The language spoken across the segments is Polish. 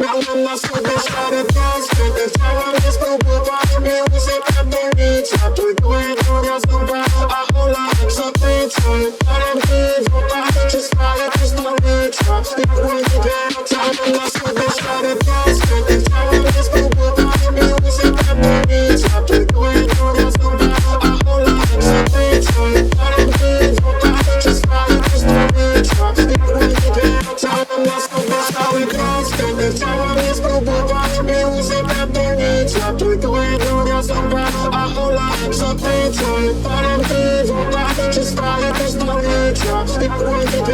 Miałem na sobie szary test Kiedy chciałem nie spróbować Miły się katolicja Tylko jedna znowa A ona egzotyczna Parę woda Czy sprawy krystaliczna Jak łyki Miałem egzotyczna Parę woda Czy sprawy krystaliczna Jak łyki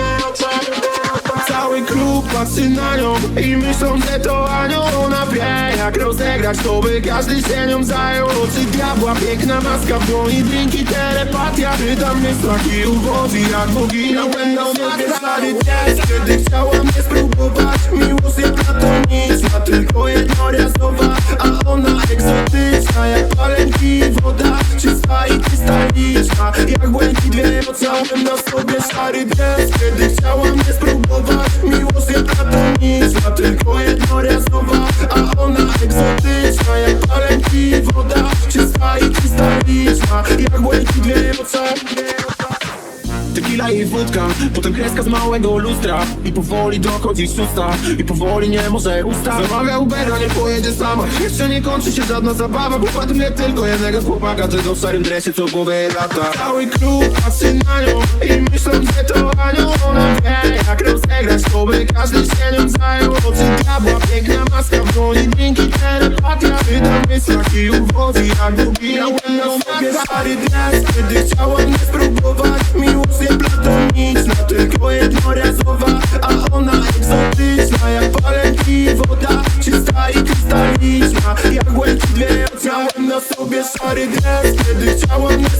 Cały klub patrzy na nią i myślą, że to anioł Ona wie jak rozegrać to, by każdy się nią zajął. Oczy diabła, piękna maska w dłoni, drinki, telepatia. Pytam myślach i uwodzi jak bogina Będą sobie stary test, kiedy chciała mnie spróbować Miłość jest platoniczna, tylko jednorazowa A ona egzotyczna, jak palenki woda Czysta i krystaliczna, jak błękit wie Ocałem na sobie. Szary dres Kiedy chciała mnie spróbować Miłość jest platoniczna, tylko jednorazowa A ona egzotyczna, jak palenki woda Czysta i krystaliczna, jak błękit wie Ocałem Tequila i wódka, potem kreska z małego lustra I powoli dochodzi szósta, i powoli nie może ustać Zamawia Ubera, nie pojedzie sama. Jeszcze nie kończy się żadna zabawa Bo padł mnie tylko jednego chłopaka Tego w szarym dresie, co głowę lata. Cały klub patrzy na nią I myślą, że to anioł. Ona wie, jak rozegrać to by każdy się nią zajął. Oczy diabła, piękna maska w dłoni Drinki, telepatia Pytam myślach i uwodzi jak długi Ja sobie stary dres Kiedy chciała mnie spróbować. Miłość jest platoniczna, tylko jednorazowa A ona egzotyczna, jak palenki woda Czysta i krystaliczna, jak błękit wie Chciałem na sobie szary dres Kiedy chciała mnie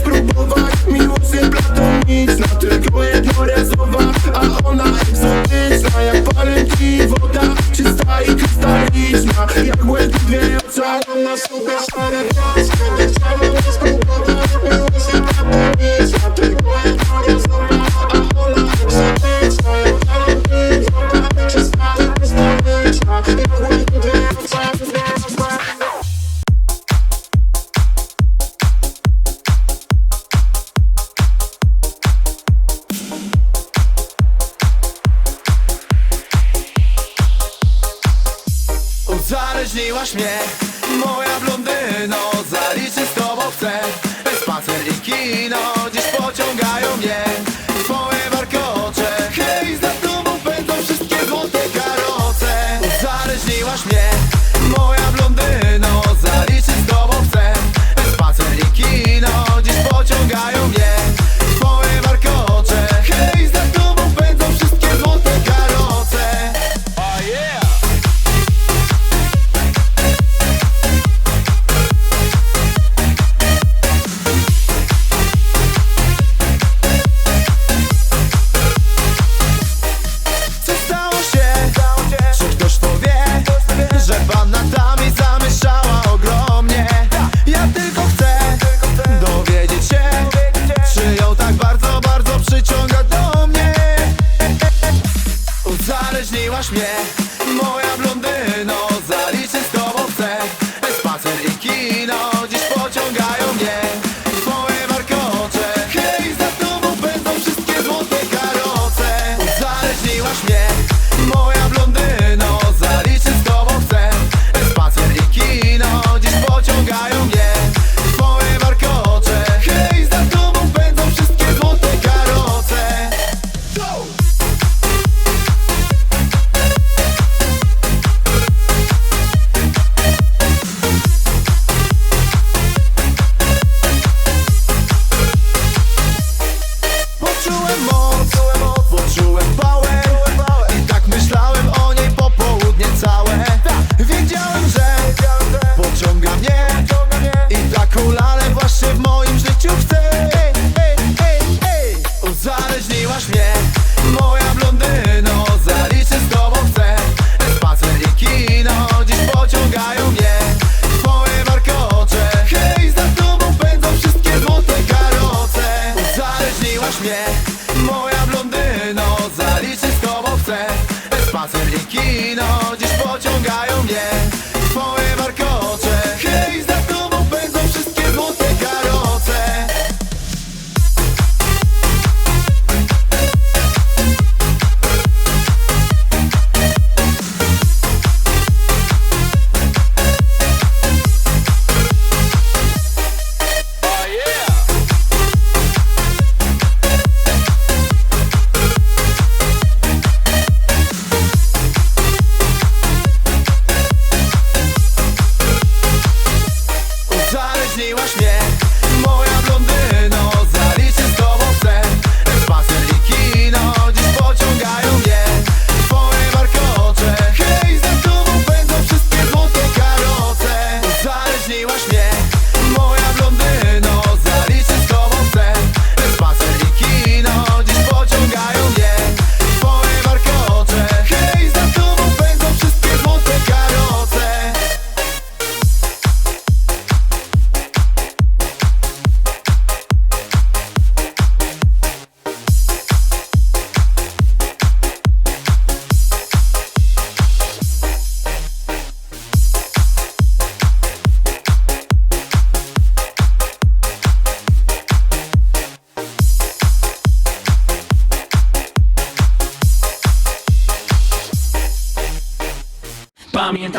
Uzależniłaś mnie, moja blondyno Zaliczyć z tobą chcę Spacer i kino Dziś pociągają mnie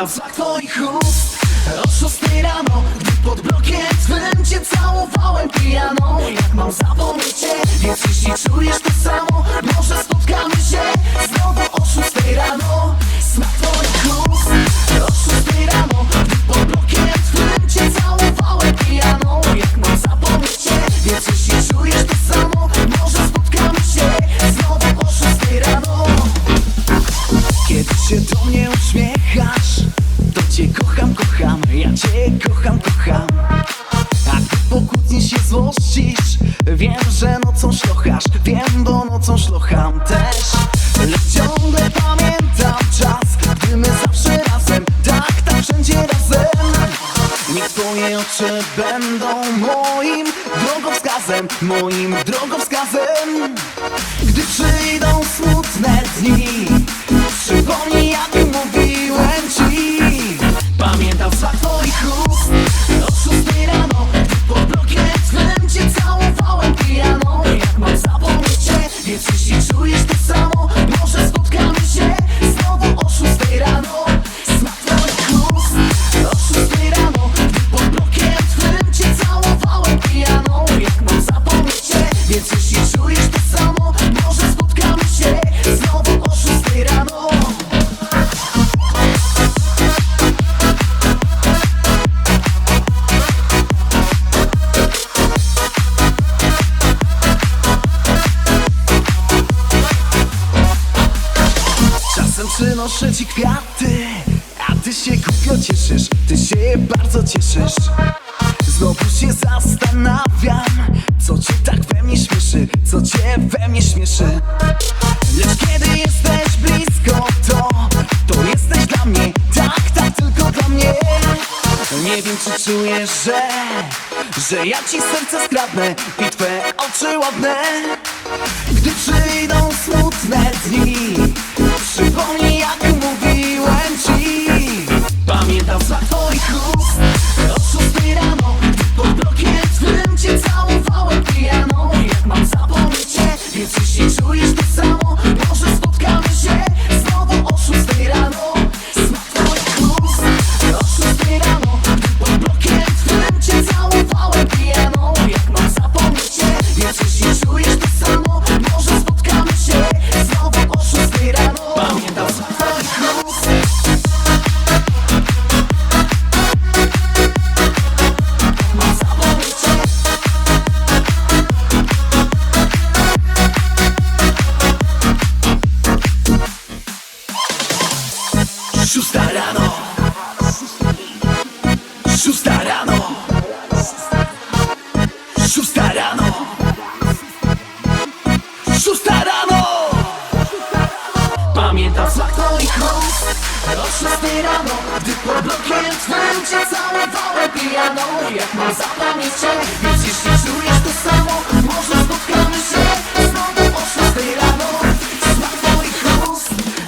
zapach twoich ust. Od szóstej rano, gdy pod blokiem twym cię całowałem pijaną. Jak mam zapomnieć cię, więc jeśli czujesz to samo Niech twoje oczy będą moim drogowskazem Moim drogowskazem. Gdy przyjdą smutne dni Że ja ci serce skradnę i twe oczy ładne Gdy przyjdą smutne dni Przypomnij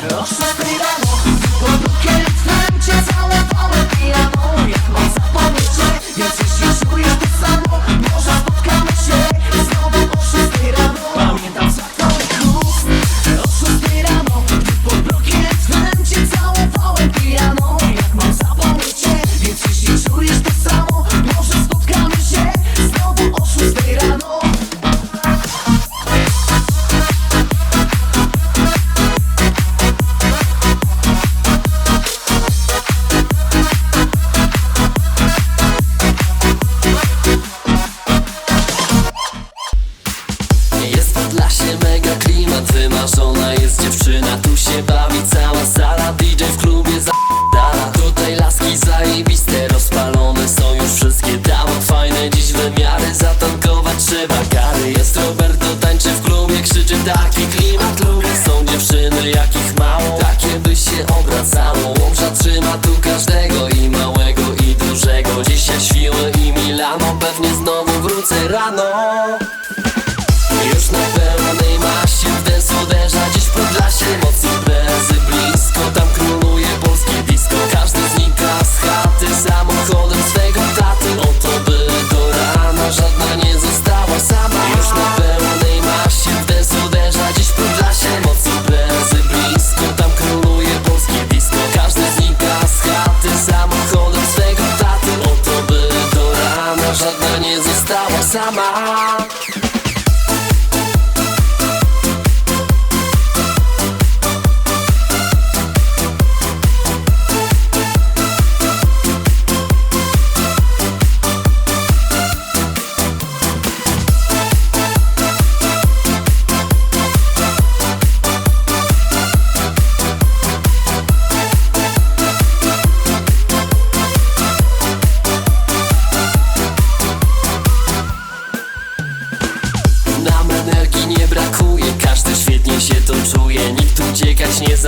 girl. wymarzona jest dziewczyna Tu się bawi cała sala DJ w klubie za***dala. Tutaj laski zajebiste Rozpalone są już wszystkie dama Fajne dziś wymiary Zatankować trzeba gary Jest Roberto tańczy w klubie Krzyczy taki klimat lubię. Są dziewczyny jakich mało Takie by się obracało. Łomża trzyma tu każdego I małego i dużego. Dzisiaj świły i Milano Pewnie znowu wrócę rano. summer.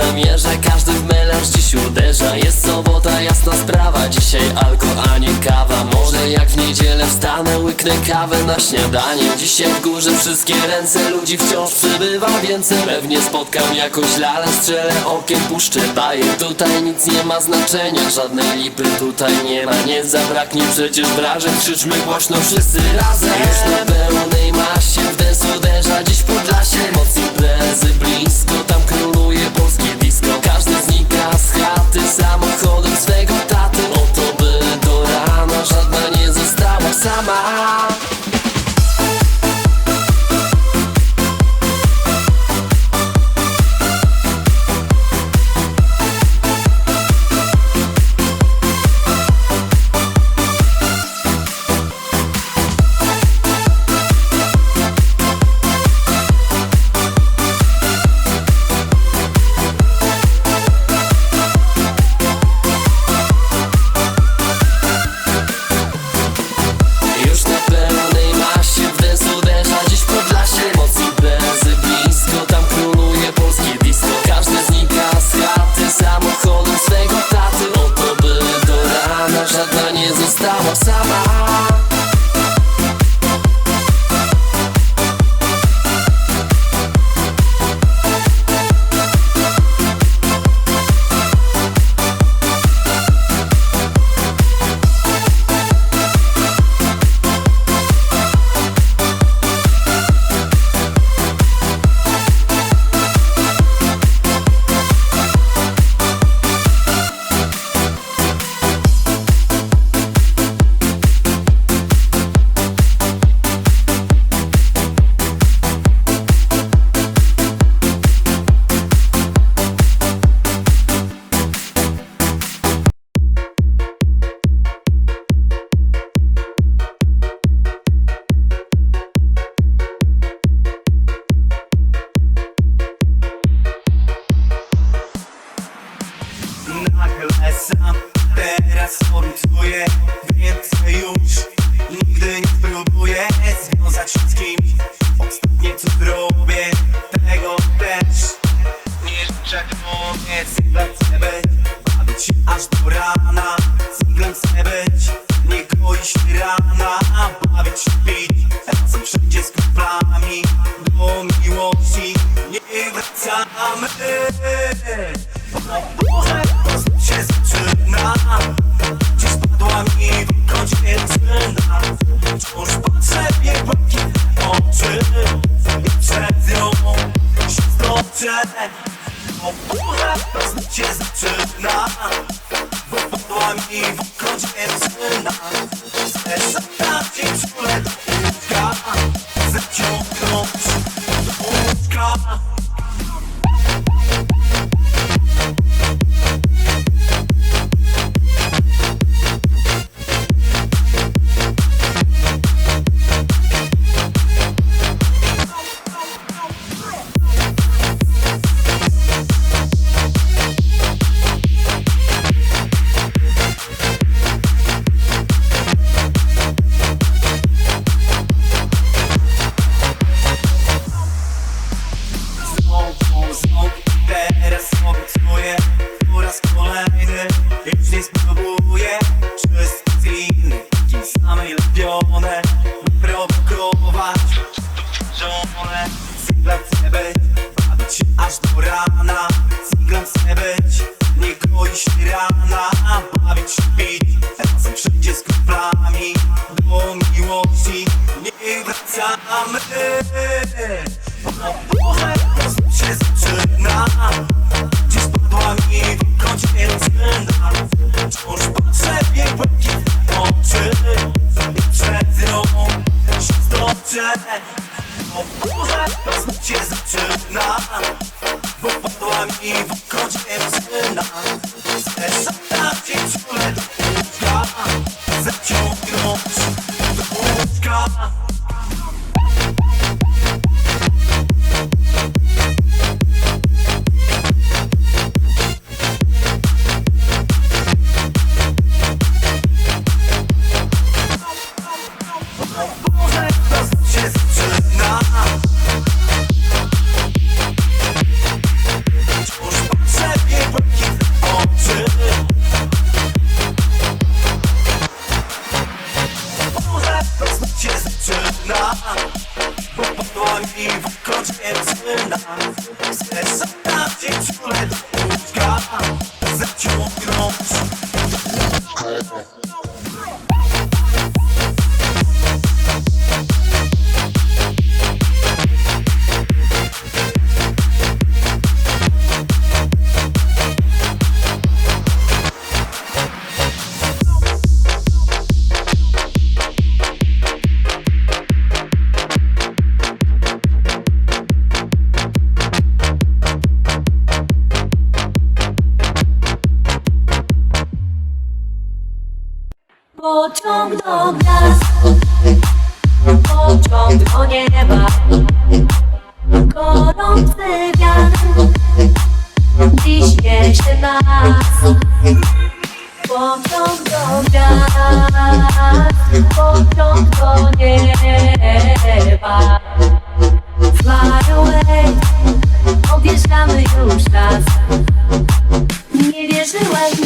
zamierza Każdy w melanż dziś uderza Jest sobota, jasna sprawa. Dzisiaj alko, a nie kawa. Może jak w niedzielę wstanę Łyknę kawę na śniadanie. Dzisiaj w górze wszystkie ręce Ludzi wciąż przybywa więcej. Pewnie spotkam jakąś lalę Strzelę okiem, puszczę baję. Tutaj nic nie ma znaczenia Żadnej lipy tutaj nie ma. Nie zabraknie przecież wrażeń. Krzyczmy głośno wszyscy razem. Już na pełnej masie W dens uderza. Dziś podlasie Dormi, vou continuar. a tarde, tu é Who's that? Pociąg do gwiazd. Pociąg do nieba Gorący wiatr. Dziś niesie nas. Pociąg do gwiazd. Pociąg do nieba Fly away Odjeżdżamy już raz. Nie wierzyłem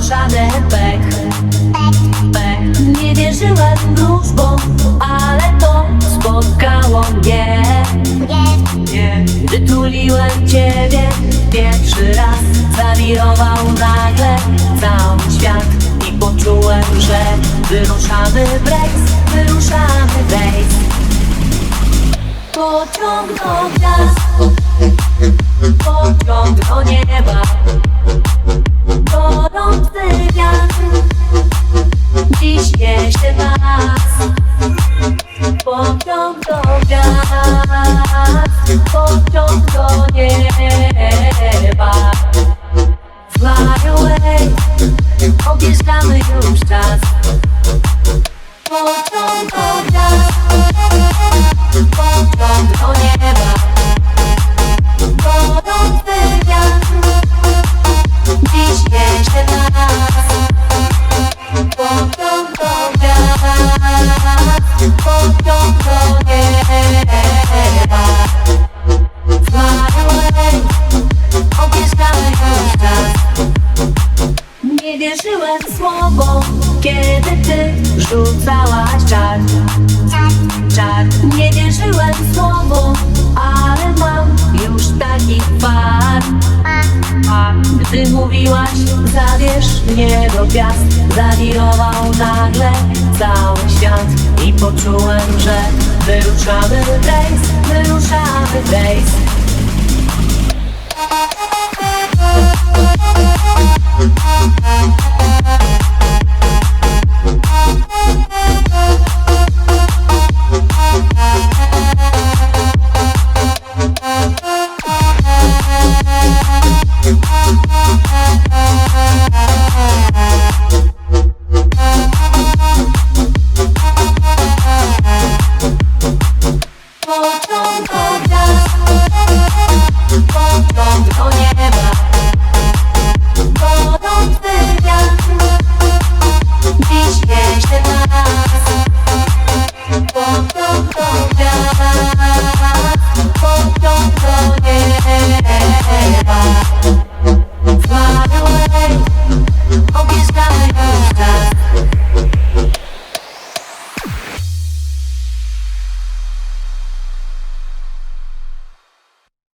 żaden pech. pech. Nie wierzyłem wróżbom, ale to spotkało mnie. Nie. Przytuliłem ciebie pierwszy raz, zawirował nagle cały świat i poczułem, że wyruszamy w rejs, wyruszamy w rejs. Pociąg do gwiazd. Pociąg do nieba. Gorący wiatr. Dziś niesie nas Pociąg do gwiazd. Pociąg do nieba Słowo, ale mam już taki fart. Gdy mówiłaś, zabierz mnie do gwiazd. Zawirował nagle cały świat I poczułem, że wyruszamy rejs, wyruszamy rejs. Thank